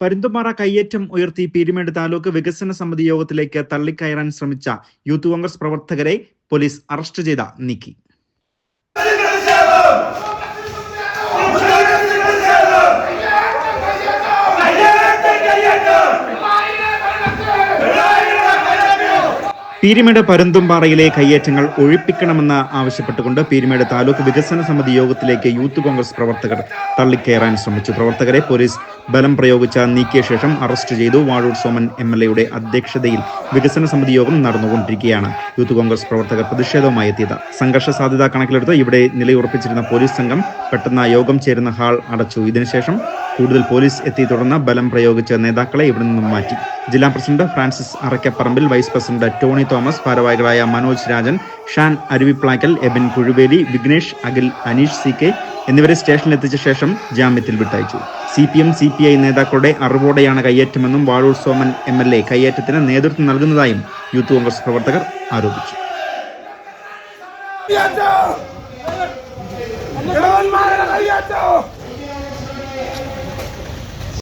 പരുന്തുപാറ കയ്യേറ്റം ഉയർത്തി പീരുമേട് താലൂക്ക് വികസന സമിതി യോഗത്തിലേക്ക് തള്ളിക്കയറാൻ ശ്രമിച്ച യൂത്ത് കോൺഗ്രസ് പ്രവർത്തകരെ പോലീസ് അറസ്റ്റ് ചെയ്ത നീക്കി. പീരുമേട് പരുന്തുംപാറയിലെ കയ്യേറ്റങ്ങൾ ഒഴിപ്പിക്കണമെന്ന് ആവശ്യപ്പെട്ടുകൊണ്ട് പീരുമേട് താലൂക്ക് വികസന സമിതി യോഗത്തിലേക്ക് യൂത്ത് കോൺഗ്രസ് പ്രവർത്തകർ തള്ളിക്കയറാൻ ശ്രമിച്ചു. പ്രവർത്തകരെ പോലീസ് ബലം പ്രയോഗിച്ച നീക്കിയ ശേഷം അറസ്റ്റ് ചെയ്തു. വാഴൂർ സോമൻ എം എൽ എയുടെ അധ്യക്ഷതയിൽ വികസന സമിതി യോഗം നടന്നുകൊണ്ടിരിക്കുകയാണ് യൂത്ത് കോൺഗ്രസ് പ്രവർത്തകർ പ്രതിഷേധവുമായി എത്തിയത്. സംഘർഷ സാധ്യത കണക്കിലെടുത്ത് ഇവിടെ നിലയുറപ്പിച്ചിരുന്ന പോലീസ് സംഘം പെട്ടെന്ന് യോഗം ചേരുന്ന ഹാൾ അടച്ചു. ഇതിനുശേഷം കൂടുതൽ പോലീസ് എത്തി തുടർന്ന് ബലം പ്രയോഗിച്ച നേതാക്കളെ ഇവിടെ നിന്നും മാറ്റി. ജില്ലാ president Francis Arakkaparambil vice president Tony Thomas ഭാരവാഹികളായ മനോജ് രാജൻ ഷാൻ അരുവിപ്ലാക്കൽ എബിൻ കുഴുവേലി വിഘ്നേഷ് അഖിൽ അനീഷ് സി കെ എന്നിവരെ സ്റ്റേഷനിലെത്തിച്ച ശേഷം ജാമ്യത്തിൽ വിട്ടയച്ചു. C P M C P I നേതാക്കളുടെ അറിവോടെയാണ് കയ്യേറ്റമെന്നും Vazhoor Soman M L A കയ്യേറ്റത്തിന് നേതൃത്വം നൽകുന്നതായും യൂത്ത് കോൺഗ്രസ് പ്രവർത്തകർ ആരോപിച്ചു.